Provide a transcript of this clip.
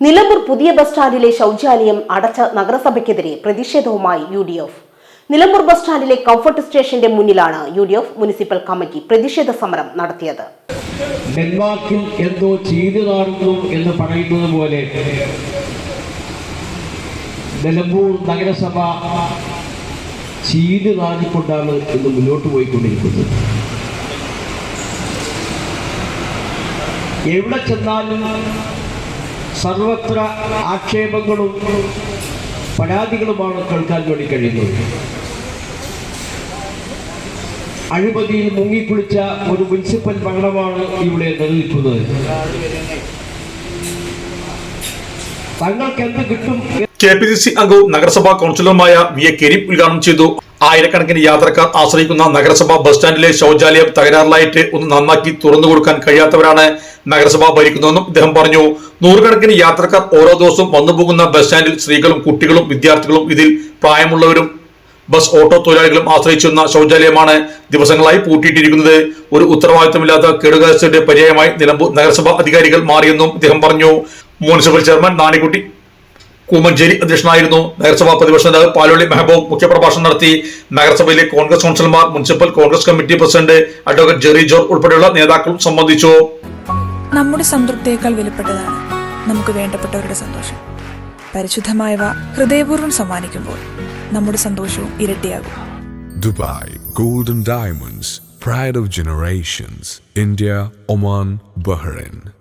നിലമ്പൂർ പുതിയ ബസ് സ്റ്റാൻഡിലെ ശൗചാലയം അടച്ച നഗരസഭയ്ക്കെതിരെ പ്രതിഷേധവുമായി U D F Nilambur bus സ്റ്റാൻഡിലെ comfort സ്റ്റേഷന്റെ മുന്നിലാണ് U D F municipal committee പ്രതിഷേധ സമരം നടത്തിയത്. ഡെൻമാർക്കിൽ എന്തോ ചെയ്തു എന്ന് പറയുന്നത് പോലെ നിലമ്പൂർ നഗരസഭ ചീൽ നാടിക്കൊണ്ടാണ് ഇന്ന് മുന്നോട്ട് പോയിക്കൊണ്ടിരിക്കുന്നത്. എവിടെ ചെന്നാലും സർവത്ര ആക്ഷേപങ്ങളും പരാതികളുമാണ് കേൾക്കാൻ വേണ്ടി കഴിയുന്നത്. അഴിമതിയിൽ മുങ്ങിക്കുളിച്ച ഒരു മുനിസിപ്പൽ ഭരണമാണ് ഇവിടെ നിലനിൽക്കുന്നത്. തങ്ങൾക്ക് എന്ത് കിട്ടും? കെ പി സി സി അംഗവും നഗരസഭാ കൗൺസിലറുമായ വി എ കരീം ഉദ്ഘാടനം ചെയ്തു. ആയിരക്കണക്കിന് യാത്രക്കാർ ആശ്രയിക്കുന്ന നഗരസഭാ ബസ് സ്റ്റാൻഡിലെ ശൗചാലയം തകരാറിലായിട്ട് ഒന്ന് നന്നാക്കി തുറന്നു കൊടുക്കാൻ കഴിയാത്തവരാണ് നഗരസഭ ഭരിക്കുന്നതെന്നും അദ്ദേഹം പറഞ്ഞു. നൂറുകണക്കിന് യാത്രക്കാർ ഓരോ ദിവസവും വന്നുപോകുന്ന ബസ് സ്റ്റാൻഡിൽ സ്ത്രീകളും കുട്ടികളും വിദ്യാർത്ഥികളും ഇതിൽ പ്രായമുള്ളവരും ബസ് ഓട്ടോ തൊഴിലാളികളും ആശ്രയിച്ചിരുന്ന ശൗചാലയമാണ് ദിവസങ്ങളായി പൂട്ടിയിട്ടിരിക്കുന്നത്. ഒരു ഉത്തരവാദിത്തമില്ലാത്ത കേടുകാഴ്ചയുടെ പര്യായമായി നിലമ്പൂർ നഗരസഭാ അധികാരികൾ മാറിയെന്നും അദ്ദേഹം പറഞ്ഞു. മുനിസിപ്പൽ ചെയർമാൻ നാണിക്കുട്ടി കൂമഞ്ചേരി അധ്യക്ഷനായിരുന്നു. നഗരസഭാ പ്രതിപക്ഷ നേതാവ് പാലോളി മെഹബൂബ് മുഖ്യപ്രഭാഷണം നടത്തി. നഗരസഭയിലെ കോൺഗ്രസ് കൗൺസിലർമാർ municipal Congress committee president advocate Jerry George ഉൾപ്പെടെയുള്ള നേതാക്കളും സംബന്ധിച്ചു. നമ്മുടെ സംതൃപ്തിയേക്കാൾ വിലപ്പെട്ടതാണ് നമുക്ക് വേണ്ടപ്പെട്ടവരുടെ സന്തോഷം. പരിശുദ്ധമായവ ഹൃദയപൂർവം സമ്മാനിക്കുമ്പോൾ നമ്മുടെ സന്തോഷവും ഇരട്ടിയാകും. Dubai golden diamonds pride of generations India Oman Bahrain.